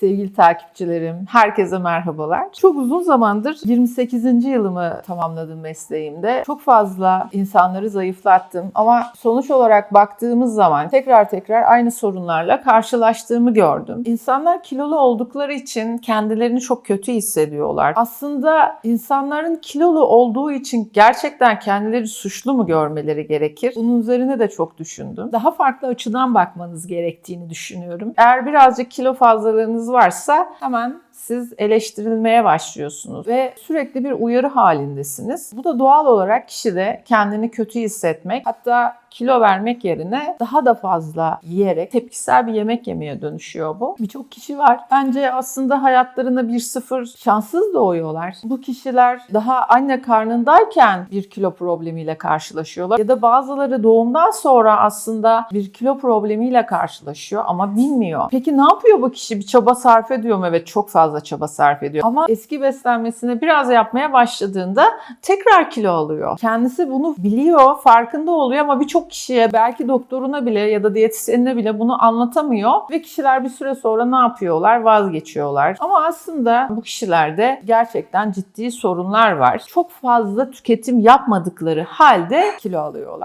Sevgili takipçilerim, herkese merhabalar. Çok uzun zamandır 28. yılımı tamamladım mesleğimde. Çok fazla insanları zayıflattım ama sonuç olarak baktığımız zaman tekrar tekrar aynı sorunlarla karşılaştığımı gördüm. İnsanlar kilolu oldukları için kendilerini çok kötü hissediyorlar. Aslında insanların kilolu olduğu için gerçekten kendileri suçlu mu görmeleri gerekir? Bunun üzerine de çok düşündüm. Daha farklı açıdan bakmanız gerektiğini düşünüyorum. Eğer birazcık kilo fazlalığınız varsa hemen siz eleştirilmeye başlıyorsunuz ve sürekli bir uyarı halindesiniz. Bu da doğal olarak kişide kendini kötü hissetmek, hatta kilo vermek yerine daha da fazla yiyerek tepkisel bir yemek yemeye dönüşüyor bu. Birçok kişi var. Bence aslında hayatlarına bir sıfır şanssız doğuyorlar. Bu kişiler daha anne karnındayken bir kilo problemiyle karşılaşıyorlar. Ya da bazıları doğumdan sonra aslında bir kilo problemiyle karşılaşıyor ama bilmiyor. Peki ne yapıyor bu kişi? Bir çaba sarf ediyor mu? Evet çok fazla çaba sarf ediyor. Ama eski beslenmesini biraz yapmaya başladığında tekrar kilo alıyor. Kendisi bunu biliyor, farkında oluyor ama birçok kişiye belki doktoruna bile ya da diyetisyenine bile bunu anlatamıyor ve kişiler bir süre sonra ne yapıyorlar? Vazgeçiyorlar. Ama aslında bu kişilerde gerçekten ciddi sorunlar var. Çok fazla tüketim yapmadıkları halde kilo alıyorlar.